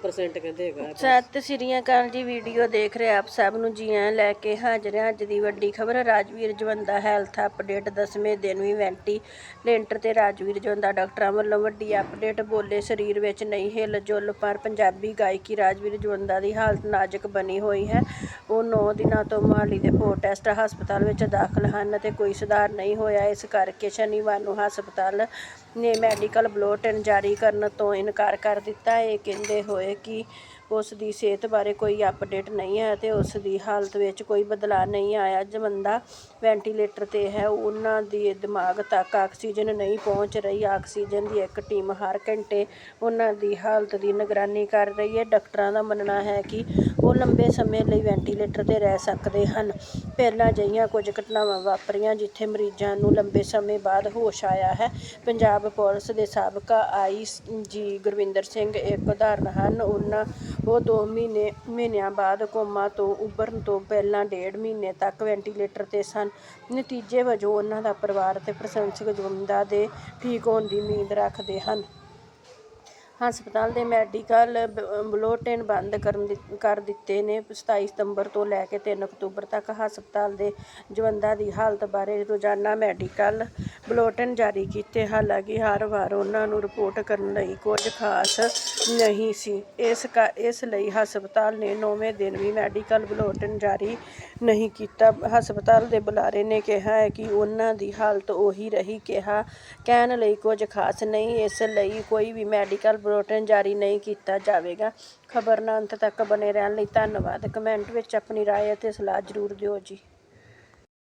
7% ਕਹਿੰਦੇ ਹੈਗਾ ਸਤਿ ਸ੍ਰੀ ਅਕਾਲ ਜੀ, ਵੀਡੀਓ ਦੇਖ ਰਹੇ ਆਪ ਸਭ ਨੂੰ ਜੀ ਆਇਆਂ ਲੈ ਕੇ ਹਾਜ਼ਰ ਹਾਂ। ਅੱਜ ਦੀ ਵੱਡੀ ਖਬਰ, ਰਾਜਵੀਰ ਜਵੰਦਾ ਹੈਲਥ ਅਪਡੇਟ ਦਸਵੇਂ ਦਿਨ ਵੀ ਵੈਂਟੀਲੇਟਰ ਤੇ ਰਾਜਵੀਰ ਜਵੰਦਾ ਡਾਕਟਰਾਂ ਵੱਲੋਂ ਵੱਡੀ ਅਪਡੇਟ ਬੋਲੇ ਸਰੀਰ ਵਿੱਚ ਨਹੀਂ ਹਿੱਲ ਜੁੱਲ, ਪਰ ਪੰਜਾਬੀ ਗਾਇਕੀ ਰਾਜਵੀਰ ਜਵੰਦਾ ਦੀ ਹਾਲਤ ਨਾਜ਼ੁਕ ਬਣੀ ਹੋਈ ਹੈ। ਉਹ 9 ਦਿਨਾਂ ਤੋਂ ਮੋਹਾਲੀ ਦੇ ਪੋਰਟੈਸਟ ਹਸਪਤਾਲ ਵਿੱਚ ਦਾਖਲ ਹਨ ਅਤੇ ਕੋਈ ਸੁਧਾਰ ਨਹੀਂ ਹੋਇਆ। ਇਸ ਕਰਕੇ ਸ਼ਨੀਵਾਰ ਨੂੰ ਹਸਪਤਾਲ ਨੇ ਮੈਡੀਕਲ ਬੁਲੇਟਿਨ ਜਾਰੀ ਕਰਨ ਤੋਂ ਇਨਕਾਰ ਕਰ ਦਿੱਤਾ। ਇਹ ਕਹਿੰਦੇ ਹੋਏ ਕਿ ਉਸ ਦੀ ਸਿਹਤ ਬਾਰੇ ਕੋਈ ਅਪਡੇਟ ਨਹੀਂ ਹੈ ਅਤੇ ਉਸ ਦੀ ਹਾਲਤ ਵਿੱਚ ਕੋਈ ਬਦਲਾਅ ਨਹੀਂ ਆਇਆ। ਜਮੰਦਾ ਵੈਂਟੀਲੇਟਰ ਤੇ ਹੈ। ਉਹਨਾਂ ਦੀ ਦਿਮਾਗ ਤੱਕ ਆਕਸੀਜਨ ਨਹੀਂ ਪਹੁੰਚ ਰਹੀ। ਆਕਸੀਜਨ ਦੀ ਇੱਕ ਟੀਮ ਹਰ ਘੰਟੇ ਉਹਨਾਂ ਦੀ ਹਾਲਤ ਦੀ ਨਿਗਰਾਨੀ ਕਰ ਰਹੀ ਹੈ। ਡਾਕਟਰਾਂ ਦਾ ਮੰਨਣਾ ਹੈ ਕਿ ਉਹ ਲੰਬੇ ਸਮੇਂ ਲਈ ਵੈਂਟੀਲੇਟਰ ਤੇ ਰਹਿ ਸਕਦੇ ਹਨ। ਪਹਿਲਾਂ ਅਜਿਹੀਆਂ ਕੁਝ ਘਟਨਾਵਾਂ ਵਾਪਰੀਆਂ ਜਿੱਥੇ ਮਰੀਜ਼ਾਂ ਨੂੰ ਲੰਬੇ ਸਮੇਂ ਬਾਅਦ ਹੋਸ਼ ਆਇਆ ਹੈ। ਪੰਜਾਬ ਪੁਲਿਸ ਦੇ ਸਾਬਕਾ ਆਈ ਜੀ ਗੁਰਵਿੰਦਰ ਸਿੰਘ ਇੱਕ ਉਦਾਹਰਨ ਹਨ। ਉਹਨਾਂ ਉਹ ਦੋ ਮਹੀਨੇ, ਮਹੀਨਿਆਂ ਬਾਅਦ ਕੋਮਾ ਤੋਂ ਉੱਭਰਨ ਤੋਂ ਪਹਿਲਾਂ ਡੇਢ ਮਹੀਨੇ ਤੱਕ ਵੈਂਟੀਲੇਟਰ ਤੇ ਸਨ। ਨਤੀਜੇ ਵਜੋਂ ਉਹਨਾਂ ਦਾ ਪਰਿਵਾਰ ਅਤੇ ਪ੍ਰਸ਼ੰਸਕ ਜਵੰਦਾ ਦੇ ਠੀਕ ਹੋਣ ਦੀ ਉਮੀਦ ਰੱਖਦੇ ਹਨ। ਹਸਪਤਾਲ ਦੇ ਮੈਡੀਕਲ ਬ- ਬੁਲੇਟਿਨ ਬੰਦ ਕਰਨ ਕਰ ਦਿੱਤੇ ਨੇ। 27 ਸਤੰਬਰ ਤੋਂ ਲੈ ਕੇ ਤਿੰਨ ਅਕਤੂਬਰ ਤੱਕ ਹਸਪਤਾਲ ਦੇ ਜਵੰਦਾ ਦੀ ਹਾਲਤ ਬਾਰੇ ਰੋਜ਼ਾਨਾ ਮੈਡੀਕਲ ਬੁਲੇਟਿਨ ਜਾਰੀ ਕੀਤੇ ਹਾਲਾਂਕਿ ਹਰ ਵਾਰ ਉਹਨਾਂ ਨੂੰ ਰਿਪੋਰਟ ਕਰਨ ਲਈ ਕੁਝ ਖਾਸ ਨਹੀਂ ਸੀ ਇਸ ਕਾ- ਇਸ ਲਈ ਹਸਪਤਾਲ ਨੇ 9ਵੇਂ ਦਿਨ ਵੀ ਮੈਡੀਕਲ ਬੁਲੇਟਿਨ ਜਾਰੀ ਨਹੀਂ ਕੀਤਾ ਹਸਪਤਾਲ ਦੇ ਬੁਲਾਰੇ ਨੇ ਕਿਹਾ ਹੈ ਕਿ ਉਹਨਾਂ ਦੀ ਹਾਲਤ ਉਹੀ ਰਹੀ ਕਿਹਾ ਕਹਿਣ ਲਈ ਕੁਝ ਖਾਸ ਨਹੀਂ ਇਸ ਲਈ ਕੋਈ ਵੀ ਮੈਡੀਕਲ ਬੁਲੇਟਿਨ ਜਾਰੀ ਨਹੀਂ ਕੀਤਾ ਜਾਵੇਗਾ ਖਬਰ ਨਾਲ ਅੰਤ ਤੱਕ ਬਨੇ ਰਹਿਣ ਲਈ ਧੰਨਵਾਦ ਕਮੈਂਟ ਵਿੱਚ ਆਪਣੀ رائے ਅਤੇ ਸਲਾਹ ਜ਼ਰੂਰ ਦਿਓ ਜੀ